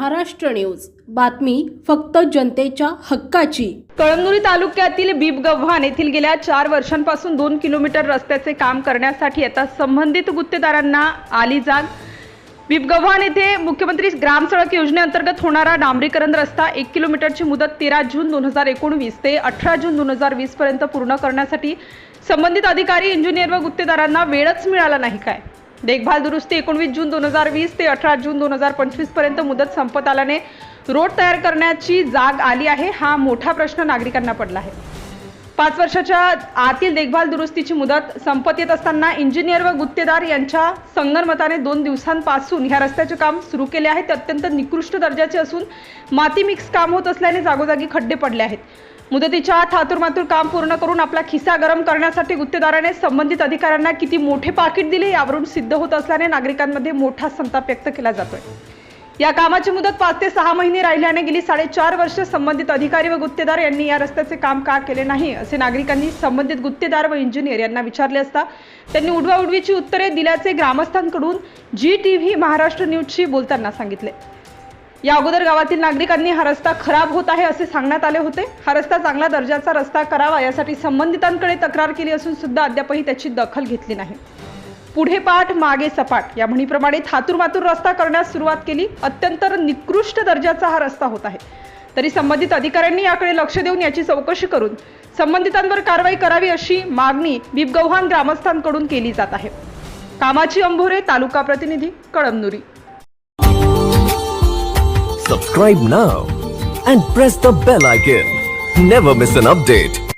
Maharashtra news. बातमी फक्त जनतेच्या हक्काची. कळमनुरी तालुक्यातील बिबगव्हाण येथील गेल्या चार वर्षांपासून दोन किलोमीटर रस्त्याचे काम करण्यासाठी आता संबंधित गुत्तेदारांना आली जाग. बिबगव्हाण येथे मुख्यमंत्री ग्राम सडक योजनेअंतर्गत होणारा डांबरीकरण रस्ता एक किलोमीटरची मुदत तेरा जून दोन हजार एकोणवीस ते अठरा जून दोन हजार वीसपर्यंत पूर्ण करण्यासाठी संबंधित अधिकारी इंजिनियर व गुत्तेदारांना वेळच मिळाला नाही काय? देखभाल दुरुस्ती एकोणवीस जून दोन हजार वीस ते अठरा जून दोन हजार पंचवीसपर्यंत मुदत संपत आल्याने रोड तयार करण्याची जाग आली आहे. हा मोठा प्रश्न नागरिकांना पडला आहे. पाच वर्षाच्या आतील देखभाल दुरुस्तीची मुदत संपत येत असताना इंजिनियर व गुत्तेदार यांच्या संगनमताने दोन दिवसांपासून ह्या रस्त्याचे काम सुरू केले आहे ते अत्यंत निकृष्ट दर्जाचे असून माती मिक्स काम होत असल्याने जागोजागी खड्डे पडले आहेत. मुदतीच्या थातुरमातूर काम पूर्ण करून आपला खिसा गरम करण्यासाठी गुत्तेदाराने संबंधित अधिकाऱ्यांना किती मोठे पाकिट दिले यावरून सिद्ध होत असल्याने नागरिकांमध्ये मोठा संताप व्यक्त केला जातोय. या कामाची मुदत पाच ते सहा महिने राहिल्याने गेली साडेचार वर्ष संबंधित अधिकारी व गुत्तेदार यांनी या रस्त्याचे काम का केले नाही असे नागरिकांनी संबंधित गुत्तेदार व इंजिनियर यांना विचारले असता त्यांनी उडवाउडवीची उत्तरे दिल्याचे ग्रामस्थांकडून जी टी व्ही महाराष्ट्र न्यूजशी बोलताना सांगितले. या अगोदर गावातील नागरिकांनी हा रस्ता खराब होत आहे असे सांगण्यात आले होते. हा रस्ता चांगला दर्जाचा रस्ता करावा यासाठी संबंधितांकडे तक्रार केली असून सुद्धा अद्यापही त्याची दखल घेतली नाही. पुढे पाठ मागे सपाट. या म्हणीप्रमाणे थातुरमातूर रस्ता करण्यास सुरुवात केली. अत्यंत निकृष्ट दर्जाचा हा रस्ता होत आहे. तरी संबंधित अधिकाऱ्यांनी याकडे लक्ष देऊन याची चौकशी करून संबंधितांवर कारवाई करावी अशी मागणी बिबगव्हाण ग्रामस्थांकडून केली जात आहे. कामाची अंभोरे तालुका प्रतिनिधी Kalamnuri. Subscribe now and press the bell icon never miss an update